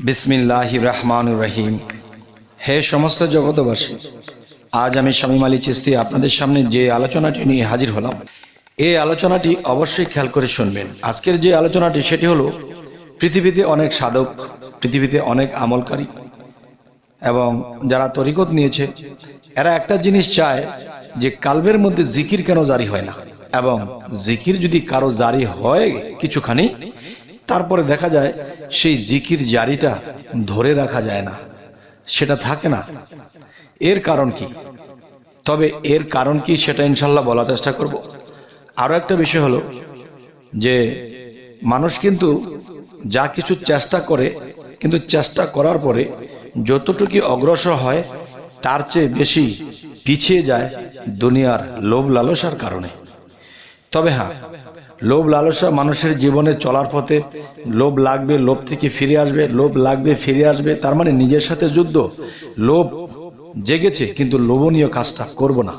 বিসমিল্লাহ রহমান রহিম। হে সমস্ত জগতবাসী আজ আমি স্বামী আলী চিস্তি আপনাদের সামনে যে আলোচনাটি নিয়ে হাজির হলাম, এই আলোচনাটি অবশ্যই খেয়াল করে শুনবেন। আজকের যে আলোচনাটি, সেটি হলো, পৃথিবীতে অনেক সাধক, পৃথিবীতে অনেক আমলকারী এবং যারা তরিকত নিয়েছে, এরা একটা জিনিস চায় যে কালবের মধ্যে জিকির কেন জারি হয় না? এবং জিকির যদি কারও জারি হয় কিছুখানি, তারপরে দেখা যায় সেই জিকির জারিটা ধরে রাখা যায় না। সেটা থাকে না। এর কারণ কি? তবে এর কারণ কি সেটা ইনশাল্লাহ বলার চেষ্টা করব। আরও একটা বিষয় হলো যে মানুষ কিন্তু যা কিছু চেষ্টা করে, কিন্তু চেষ্টা করার পরে যতটুকু অগ্রসর হয়, তার চেয়ে বেশি পিছিয়ে যায় দুনিয়ার লোভ লালসার কারণে। তবে হ্যাঁ লোভ লালসা মানুষের জীবনে চলার পথে লোভ লাগবে, লোভ থেকে ফিরে আসবে, লোভ লাগবে, ফিরে আসবে, তার মানে নিজের সাথে যুদ্ধ। লোভ জেগেছে, কিন্তু লোভনীয় কাজটা করব না।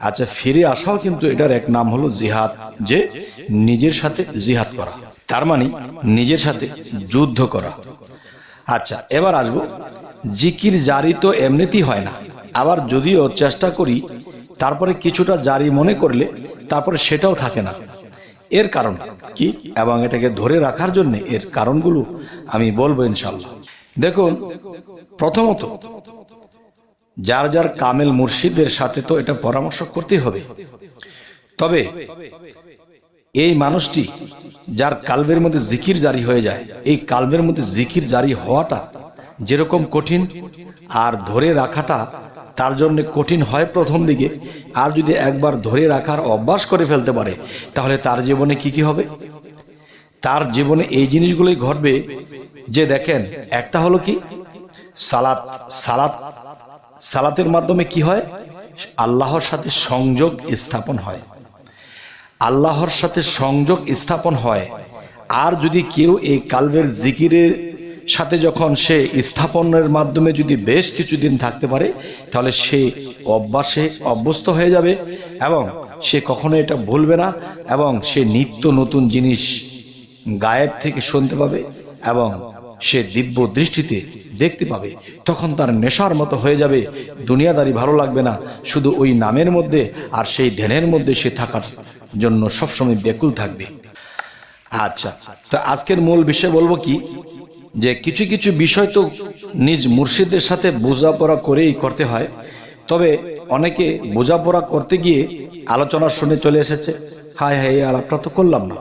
আচ্ছা ফিরে আসাও কিন্তু এটার এক নাম হলো জিহাদ, যে নিজের সাথে জিহাদ করা, তার মানে নিজের সাথে যুদ্ধ করা। আচ্ছা এবার আসব। জিকির জারি তো এমনিতেই হয় না, আবার যদিও চেষ্টা করি, তারপরে কিছুটা জারি মনে করলে তারপরে সেটাও থাকে না। এর কারণ কি? এবং এটাকে ধরে রাখার জন্য এর কারণগুলো আমি বলব ইনশাল্লাহ দেখুন, প্রথমত, যার যার কামেল মুর্শিদের সাথে তো এটা পরামর্শ করতেই হবে। তবে এই মানুষটি যার কালবের মধ্যে জিকির জারি হয়ে যায়, এই কালবের মধ্যে জিকির জারি হওয়াটা যেরকম কঠিন, আর ধরে রাখাটা তার জন্য কঠিন হয় প্রথম দিকে। আর যদি একবার ধরে রাখার অভ্যাস করে ফেলতে পারে, তাহলে তার জীবনে কি কি হবে? তার জীবনে এই জিনিসগুলোই ঘটবে যে দেখেন, একটা হলো কি? সালাত সালাত, সালাতের মাধ্যমে কি হয়? আল্লাহর সাথে সংযোগ স্থাপন হয়। আল্লাহর সাথে সংযোগ স্থাপন হয়। আর যদি কেউ এই কালবের জিকিরের সাথে যখন সে স্থাপনের মাধ্যমে যদি বেশ কিছুদিন থাকতে পারে, তাহলে সে অভ্যাসে অভ্যস্ত হয়ে যাবে এবং সে কখনো এটা ভুলবে না এবং সে নিত্য নতুন জিনিস গায়েব থেকে শুনতে পাবে এবং সে দিব্য দৃষ্টিতে দেখতে পাবে। তখন তার নেশার মতো হয়ে যাবে। দুনিয়াদারি ভালো লাগবে না। শুধু ওই নামের মধ্যে আর সেই ধ্যানের মধ্যে সে থাকার জন্য সবসময় বেকুল থাকবে। আচ্ছা তো আজকের মূল বিষয় বলব কি? যে কিছু কিছু বিষয় তো নিজ মুর্শিদের সাথে বোঝাপড়া করেই করতে হয়, তবে অনেকে বোঝাপড়া করতে গিয়ে আলোচনা শুনে চলে এসেছে, হায় হায়, এই আলাপটা তো করলাম না।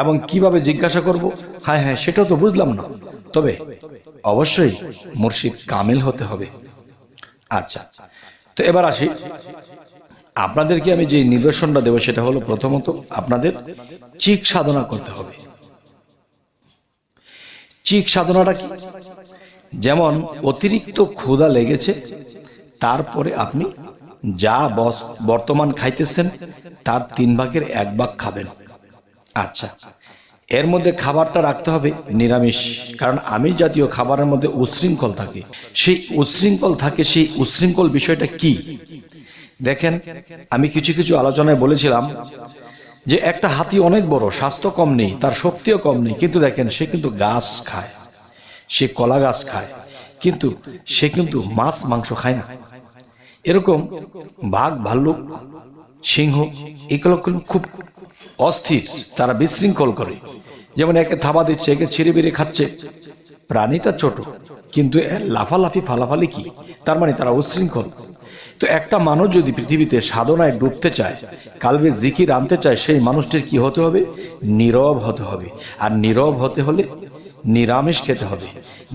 এবং কীভাবে জিজ্ঞাসা করব হ্যাঁ হ্যাঁ সেটাও তো বুঝলাম না। তবে অবশ্যই মুর্শিদ কামিল হতে হবে। আচ্ছা তো এবার আসি। আপনাদেরকে আমি যে নিদর্শনটা দেবো সেটা হলো প্রথমত আপনাদের চিক সাধনা করতে হবে। চিক সাধনাটা কি? যেমন অতিরিক্ত ক্ষুধা লেগেছে, তারপরে আপনি যা বর্তমান খাইতেছেন, তার তিন ভাগের এক ভাগ খাবেন। আচ্ছা এর মধ্যে খাবারটা রাখতে হবে নিরামিষ, কারণ আমি জাতীয় খাবারের মধ্যে উশৃঙ্খল থাকে। সেই উশৃঙ্খল থাকে, সেই উশৃঙ্খল বিষয়টা কি? দেখেন, আমি কিছু কিছু আলোচনায় বলেছিলাম যে একটা হাতি অনেক বড়, স্বাস্থ্য কম নেই, তার শক্তিও কম নেই, কিন্তু দেখেন সে কিন্তু গাছ খায়, সে কলা গাছ খায়, কিন্তু সে কিন্তু মাছ, মাংস খায় না। এরকম বাঘ, ভাল্লুক, সিংহ এগুলো খুব অস্থির, তারা বিশৃঙ্খল করে। যেমন একে থাবা দিচ্ছে, একে ছিঁড়ে বেড়ে খাচ্ছে। প্রাণীটা ছোট, কিন্তু লাফালাফি, ফালাফালি কি? তার মানে তারা উশৃঙ্খল তো একটা মানুষ যদি পৃথিবীতে সাধনায় ডুবতে চায়, কালবে জিকির আনতে চায়, সেই মানুষটির কি হতে হবে? নীরব হতে হবে। আর নীরব হতে হলে নিরামিষ খেতে হবে।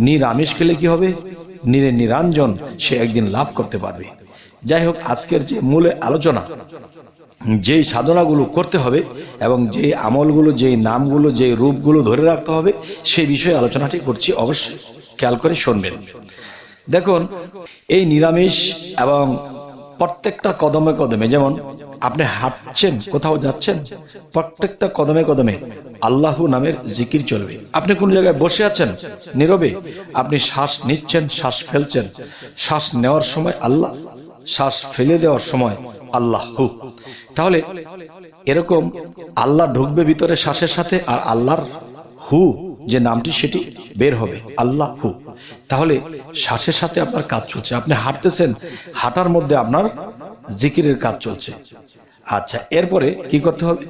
নিরামিষ খেলে কি হবে? নিরে নিরঞ্জন সে একদিন লাভ করতে পারবে। যাই হোক, আজকের যে মূলে আলোচনা, যেই সাধনাগুলো করতে হবে এবং যে আমলগুলো, যেই নামগুলো যে রূপগুলো ধরে রাখতে হবে, সেই বিষয়ে আলোচনাটি করছি। অবশ্যই খেয়াল করে শুনবেন। দেখুন, এই নিরামিষ এবং প্রত্যেকটা কদমে কদমে, যেমন আপনি হাঁটছেন, কোথাও যাচ্ছেন, প্রত্যেকটা কদমে কদমে আল্লাহ নামের জিকির চলবে। আপনি কোন জায়গায় বসে আছেন, নীরবে, আপনি শ্বাস নিচ্ছেন, শ্বাস ফেলছেন, শ্বাস নেওয়ার সময় আল্লাহ, শ্বাস ফেলে দেওয়ার সময় আল্লাহ তাহলে এরকম আল্লাহ ঢুকবে ভিতরে শ্বাসের সাথে আর আল্লাহর হু যে নামটি সেটি বের হবে, আল্লাহ হু। তাহলে শ্বাসের সাথে আপনার কাজ চলছে। আপনি হাঁটতেছেন, হাঁটার মধ্যে আপনার জিকিরের কাজ চলছে। আচ্ছা এরপরে কি করতে হবে?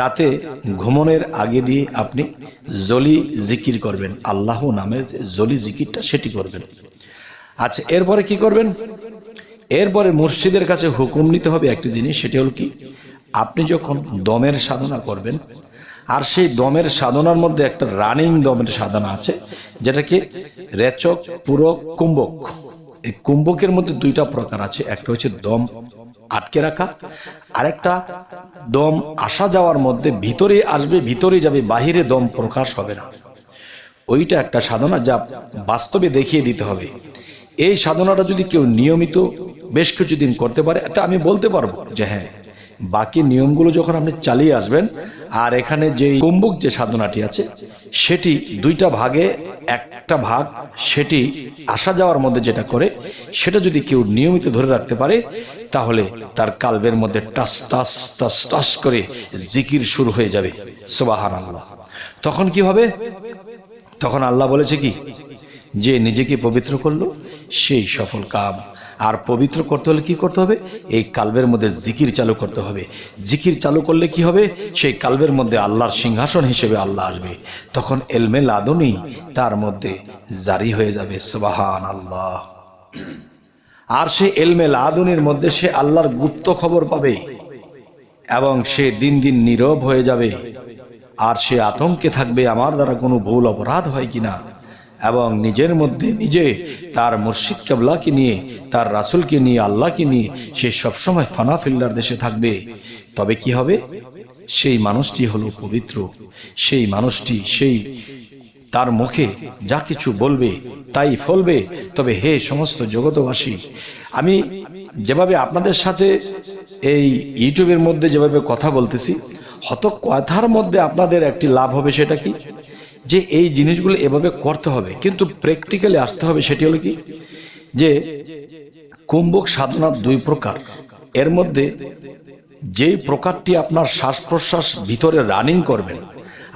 রাতে ঘুমনের আগে দিয়ে আপনি জলি জিকির করবেন। আল্লাহ নামের যে জলি জিকিরটা সেটি করবেন। আচ্ছা এরপরে কি করবেন? এরপরে মুর্শিদের কাছে হুকুম নিতে হবে একটি জিনিস, সেটি হল কি? আপনি যখন দমের সাধনা করবেন আর সেই দমের সাধনার মধ্যে একটা রানিং দমের সাধনা আছে যেটাকে রেচক, পুরক, কুম্ভক। এই কুম্ভকের মধ্যে দুইটা প্রকার আছে, একটা হচ্ছে দম আটকে রাখা, আরেকটা দম আসা যাওয়ার মধ্যে ভিতরে আসবে, ভিতরে যাবে, বাহিরে দম প্রকাশ হবে না। ওইটা একটা সাধনা যা বাস্তবে দেখিয়ে দিতে হবে। এই সাধনাটা যদি কেউ নিয়মিত বেশ কিছুদিন করতে পারে, তা আমি বলতে পারব যে হ্যাঁ বাকি নিয়মগুলো যখন আপনি চালিয়ে আসবেন, আর এখানে যে কুম্ভক যে সাধনাটি আছে, সেটি দুইটা ভাগে, একটা ভাগ সেটি আসা যাওয়ার মধ্যে যেটা করে, সেটা যদি কেউ নিয়মিত ধরে রাখতে পারে, তাহলে তার কালবের মধ্যে টাস টাস টাস টাস করে জিকির শুরু হয়ে যাবে। সুবাহান আল্লাহ তখন কি হবে? তখন আল্লাহ বলেছে কি? যে নিজেকে পবিত্র করল, সেই সফল কাম আর পবিত্র করতে হলে কি করতে হবে? এই কালবের মধ্যে জিকির চালু করতে হবে। জিকির চালু করলে কি হবে? সেই কালবের মধ্যে আল্লাহর সিংহাসন হিসেবে আল্লাহ আসবে। তখন এলমে লাদনি তার মধ্যে জারি হয়ে যাবে। সুবাহান আল্লাহ আর সে এলমে লাদনির মধ্যে সে আল্লাহর গুপ্ত খবর পাবে এবং সে দিন দিন নীরব হয়ে যাবে। আর সে আতঙ্কে থাকবে, আমার দ্বারা কোনো ভুল অপরাধ হয় কিনা? এবং নিজের মধ্যে নিজে তার মুর্শিদ কেবলাকে নিয়ে, তার রাসুলকে নিয়ে, আল্লাহকে নিয়ে সে সবসময় ফানা ফিল্লার দেশে থাকবে। তবে কি হবে? সেই মানুষটি হলো পবিত্র। সেই মানুষটি সেই তার মুখে যা কিছু বলবে তাই ফলবে। তবে হে সমস্ত জগতবাসী আমি যেভাবে আপনাদের সাথে এই ইউটিউবের মধ্যে যেভাবে কথা বলতেছি হত কথার মধ্যে আপনাদের একটি লাভ হবে সেটা কি? যে এই জিনিসগুলো এভাবে করতে হবে, কিন্তু প্র্যাকটিক্যালি আসতে হবে সেটি হলো কি? যে কুম্ভক সাধনার দুই প্রকার। এর মধ্যে যেই প্রকারটি আপনার শ্বাস প্রশ্বাস ভিতরে রানিং করবেন,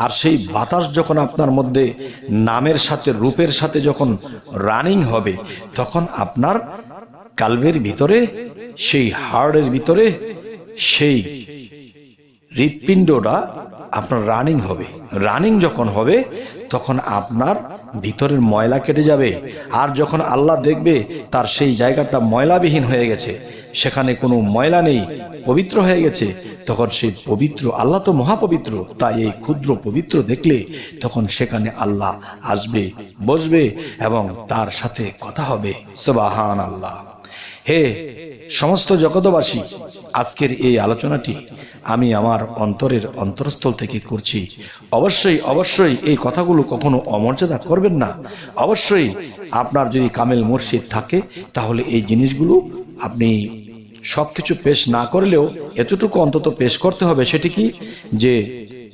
আর সেই বাতাস যখন আপনার মধ্যে নামের সাথে, রূপের সাথে যখন রানিং হবে, তখন আপনার কালবের ভিতরে, সেই হার্টের ভিতরে, সেই হৃৎপিণ্ডটা আপনার রানিং হবে। রানিং যখন হবে, তখন আপনার ভিতরের ময়লা কেটে যাবে। আর যখন আল্লাহ দেখবে, তার সেই জায়গাটা ময়লাবিহীন হয়ে গেছে, সেখানে কোনো ময়লা নেই, পবিত্র হয়ে গেছে, তখন সেই পবিত্র, আল্লাহ তো মহাপবিত্র, তাই এই ক্ষুদ্র পবিত্র দেখলে তখন সেখানে আল্লাহ আসবে, বসবে এবং তার সাথে কথা হবে। সবাহান আল্লাহ হে সমস্ত জগতবাসী আজকের এই আলোচনাটি আমি আমার অন্তরের অন্তরস্থল থেকে করছি। অবশ্যই অবশ্যই এই কথাগুলো কখনো অমর্যাদা করবেন না। অবশ্যই আপনার যদি কামেল মুর্শিদ থাকে, তাহলে এই জিনিসগুলো আপনি সবকিছু পেশ না করলেও এতটুকু অন্তত পেশ করতে হবে সেটি কি? যে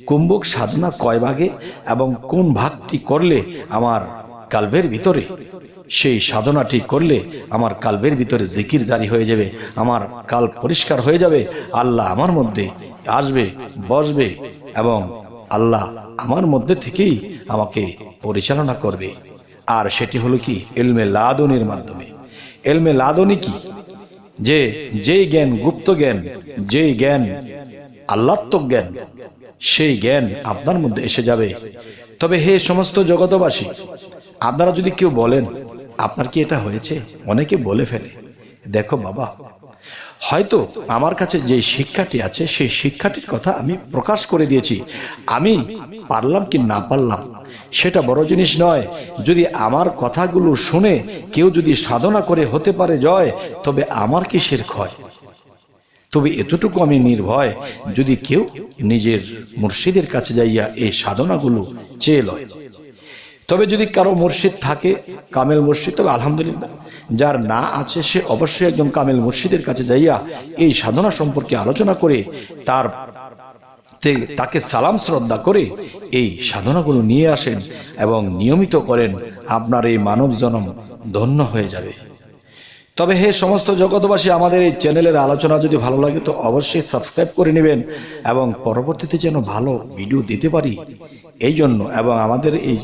কুম্ভক সাধনা কয় ভাগে এবং কোন ভাগটি করলে আমার কালভের ভিতরে সেই সাধনাটি করলে আমার কালবের ভিতরে জিকির জারি হয়ে যাবে, আমার কাল পরিষ্কার হয়ে যাবে, আল্লাহ আমার মধ্যে আসবে, বসবে এবং আল্লাহ আমার মধ্যে থেকেই আমাকে পরিচালনা করবে। আর সেটি হলো কি? এলমে লাদনের মাধ্যমে। এলমে লাদনি কি? যে যেই জ্ঞান গুপ্ত জ্ঞান, যেই জ্ঞান আল্লাত্মক জ্ঞান, সেই জ্ঞান আপনার মধ্যে এসে যাবে। তবে হে সমস্ত জগতবাসী আপনারা যদি কেউ বলেন আপনার কি এটা হয়েছে? অনেকে বলে ফেলে। দেখো বাবা, হয়তো আমার কাছে যে শিক্ষাটি আছে, সেই শিক্ষাটির কথা আমি প্রকাশ করে দিয়েছি। আমি পারলাম কি না পারলাম? সেটা বড় জিনিস নয়। যদি আমার কথাগুলো শুনে কেউ যদি সাধনা করে হতে পারে জয়, তবে আমার কিসের ক্ষয়? তবে এতটুকু আমি নির্ভয়, যদি কেউ নিজের মুর্শিদের কাছে যাইয়া এই সাধনাগুলো চেয়ে লয় তবে যদি কারও মুর্শিদ থাকে, কামেল মুর্শিদ, তবে আলহামদুলিল্লাহ। যার না আছে, সে অবশ্যই একজন কামেল মুর্শিদের কাছে যাইয়া এই সাধনা সম্পর্কে আলোচনা করে, তার তাকে সালাম শ্রদ্ধা করে এই সাধনাগুলো নিয়ে আসেন এবং নিয়মিত করেন, আপনার এই মানব জনম ধন্য হয়ে যাবে। তবে হে সমস্ত জগতবাসী আমাদের এই চ্যানেলের আলোচনা যদি ভালো লাগে, তো অবশ্যই সাবস্ক্রাইব করে নেবেন এবং পরবর্তীতে যেন ভালো ভিডিও দিতে পারি এই জন্য এবং আমাদের এই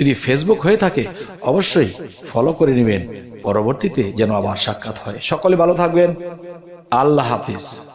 যদি ফেসবুক হয়ে থাকে, অবশ্যই ফলো করে নেবেন। পরবর্তীতে যেন আবার সাক্ষাৎ হয়। সকলে ভালো থাকবেন। আল্লাহ হাফিজ।